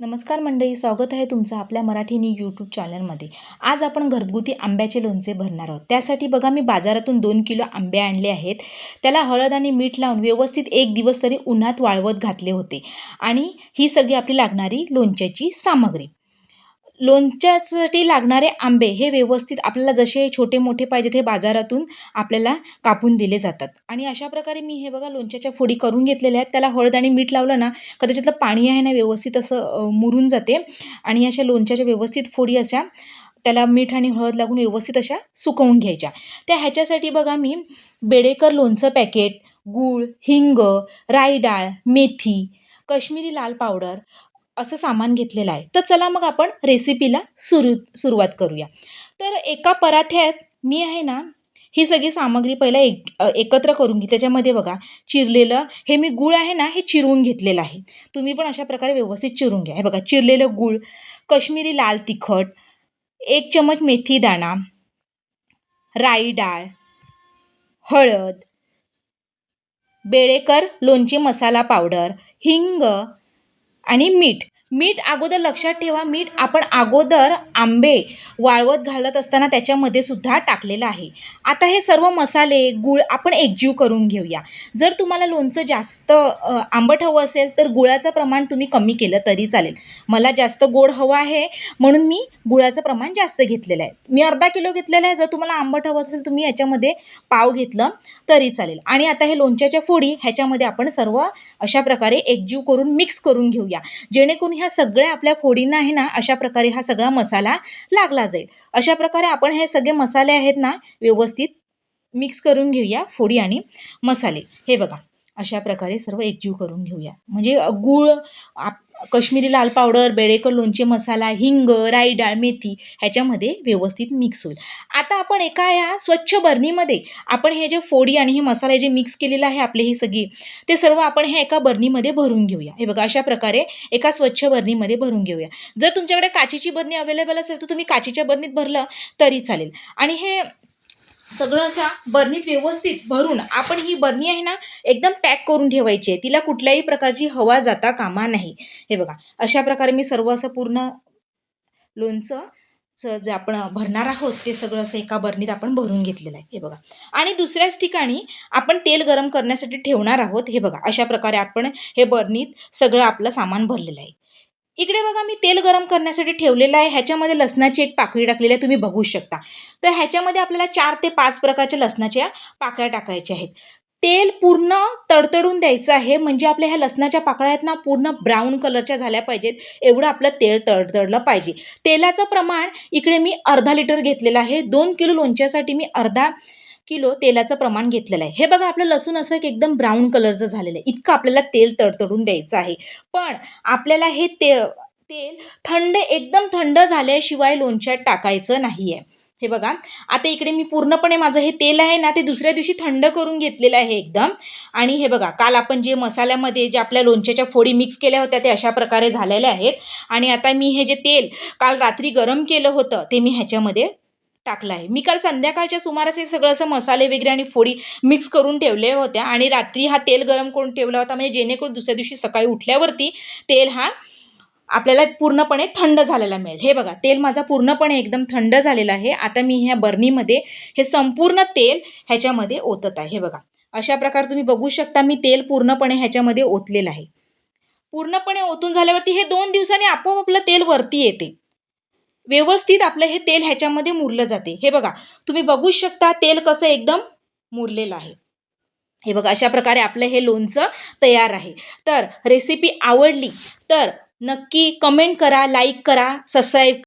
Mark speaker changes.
Speaker 1: नमस्कार मंडळी स्वागत आहे तुमचं आपल्या मराठी न्यूज यूट्यूब चॅनलमध्ये. आज आपण घरगुती आंब्याचे लोणचे भरणार आहोत. त्यासाठी बघा मी बाजारातून दोन किलो आंबे आणले आहेत. त्याला हळद आणि मीठ लावून व्यवस्थित एक दिवस तरी उन्हात वाळवत घातले होते. आणि ही सगळी आपली लागणारी लोणच्याची सामग्री. लोणच्यासाठी लागणारे आंबे हे व्यवस्थित आपल्याला जसे छोटे मोठे पाहिजेत हे बाजारातून आपल्याला कापून दिले जातात. आणि अशा प्रकारे मी हे बघा लोणच्याच्या फोडी करून घेतलेल्या आहेत. त्याला हळद आणि मीठ लावलं ना का त्याच्यातलं पाणी आहे ना व्यवस्थित असं मुरून जाते. आणि अशा लोणच्याच्या व्यवस्थित फोडी अशा त्याला मीठ आणि हळद लागून व्यवस्थित अशा सुकवून घ्यायच्या. त्या ह्याच्यासाठी बघा मी बेडेकर लोणचं पॅकेट गूळ हिंग राई डाळ मेथी कश्मीरी लाल पावडर असं सामान घेतलेलं आहे. तर चला मग आपण रेसिपीला सुरू सुरुवात करूया. तर एका पराठ्यात मी आहे ना ही सगळी सामग्री पहिला एक एकत्र करून घे त्याच्यामध्ये बघा चिरलेलं हे मी गूळ आहे ना हे चिरवून घेतलेलं आहे. तुम्ही पण अशा प्रकारे व्यवस्थित चिरून घ्या. हे बघा चिरलेलं गूळ कश्मीरी लाल तिखट एक चमच मेथी दाणा राई डाळ हळद बेळेकर लोणचे मसाला पावडर हिंग आणि मीठ. मीठ अगोदर लक्षात ठेवा. मीठ आपण अगोदर आंबे वाळवत घालत असताना त्याच्यामध्ये सुद्धा टाकलेलं आहे. आता हे सर्व मसाले गूळ आपण एकजीव करून घेऊया. जर तुम्हाला लोणचं जास्त आंबट हवं असेल तर गुळाचं प्रमाण तुम्ही कमी केलं तरी चालेल. मला जास्त गोड हवं आहे म्हणून मी गुळाचं प्रमाण जास्त घेतलेलं आहे. मी अर्धा किलो घेतलेलं आहे. जर तुम्हाला आंबट हवं असेल तुम्ही याच्यामध्ये पाव घेतलं तरी चालेल. आणि आता हे लोणच्याच्या फोडी ह्याच्यामध्ये आपण सर्व अशा प्रकारे एकजीव करून मिक्स करून घेऊया. जेणेकरून ह्या सगळ्या आपल्या फोडींना आहे ना अशा प्रकारे हा सगळा मसाला लागला जाईल. अशा प्रकारे आपण हे सगळे मसाले आहेत ना व्यवस्थित मिक्स करून घेऊया फोडी आणि मसाले. हे बघा अशा प्रकारे सर्व एकजीव करून घेऊया. म्हणजे गूळ आप कश्मीरी लाल पावडर बेळेकर लोणचे मसाला हिंग राई डाळ मेथी ह्याच्यामध्ये व्यवस्थित मिक्स होईल. आता आपण एका या स्वच्छ बरणीमध्ये आपण हे जे फोडी आणि हे मसाले जे मिक्स केलेलं आहे आपले ही सगळी ते सर्व आपण हे एका बरणीमध्ये भरून घेऊया. हे बघा अशा प्रकारे एका स्वच्छ बरणीमध्ये भरून घेऊया. जर तुमच्याकडे काचेची बरणी अवेलेबल असेल तर तुम्ही काचेच्या बरणीत भरलं तरी चालेल. आणि हे सगळं अशा बरणीत व्यवस्थित भरून आपण ही बरणी आहे ना एकदम पॅक करून ठेवायची आहे. तिला कुठल्याही प्रकारची हवा जाता कामा नाही. हे बघा अशा प्रकारे मी सर्व असं पूर्ण लोणचं चं जे आपण भरणार आहोत ते सगळं असं एका बरणीत आपण भरून घेतलेलं आहे. हे बघा. आणि दुसऱ्याच ठिकाणी आपण तेल गरम करण्यासाठी ठेवणार आहोत. हे बघा अशा प्रकारे आपण हे बरणीत सगळं आपलं सामान भरलेलं आहे. इकडे बघा मी तेल गरम करण्यासाठी ठेवलेलं आहे. ह्याच्यामध्ये लसणाची एक पाकळी टाकलेली आहे तुम्ही बघू शकता. तर ह्याच्यामध्ये आपल्याला चार ते पाच प्रकारच्या लसणाच्या पाकळ्या टाकायच्या आहेत. तेल पूर्ण तडतडून द्यायचं आहे म्हणजे आपल्या ह्या लसणाच्या पाकळ्या आहेत ना पूर्ण ब्राऊन कलरच्या झाल्या पाहिजेत. एवढं आपलं तेल तडतडलं पाहिजे. तेलाचं प्रमाण इकडे मी अर्धा लिटर घेतलेलं आहे. दोन किलो लोणच्यासाठी मी अर्धा किलो तेलाचं प्रमाण घेतलेलं आहे. हे बघा आपलं लसूण असं एक एकदम ब्राऊन कलरचं झालेलं आहे. इतकं आपल्याला तेल तडतडून द्यायचं आहे. पण आपल्याला हे ते तेल थंड एकदम थंड झाल्याशिवाय लोणच्यात टाकायचं नाही आहे हे बघा आता इकडे मी पूर्णपणे माझं हे तेल आहे ना ते दुसऱ्या दिवशी थंड करून घेतलेलं आहे एकदम. आणि हे बघा काल आपण जे मसाल्यामध्ये जे आपल्या लोणच्याच्या फोडी मिक्स केल्या होत्या ते अशा प्रकारे झालेल्या आहेत. आणि आता मी हे जे तेल काल रात्री गरम केलं होतं ते मी ह्याच्यामध्ये टाकलं आहे मी काल संध्याकाळच्या सुमारास हे सगळं असं मसाले वगैरे आणि फोडी मिक्स करून ठेवले होत्या आणि रात्री हा तेल गरम करून ठेवला होता. म्हणजे जेणेकरून दुसऱ्या दिवशी सकाळी उठल्यावरती तेल हा आपल्याला पूर्णपणे थंड झालेला मिळेल. हे बघा तेल माझा पूर्णपणे एकदम थंड झालेला आहे. आता मी ह्या बर्नीमध्ये हे संपूर्ण तेल ह्याच्यामध्ये ओतत आहे. हे बघा अशा प्रकारे तुम्ही बघू शकता मी तेल पूर्णपणे ह्याच्यामध्ये ओतलेलं आहे. पूर्णपणे ओतून झाल्यावरती हे दोन दिवसांनी आपोआप आपलं तेल वरती येते. व्यवस्थित आपलं हे तेल ह्याच्यामध्ये मुरलं जाते. हे बघा तुम्ही बघू शकता तेल कसं एकदम मुरलेलं आहे. हे बघा अशा प्रकारे आपलं हे लोणचं तयार आहे. तर रेसिपी आवडली तर नक्की कमेंट करा लाईक करा सबस्क्राईब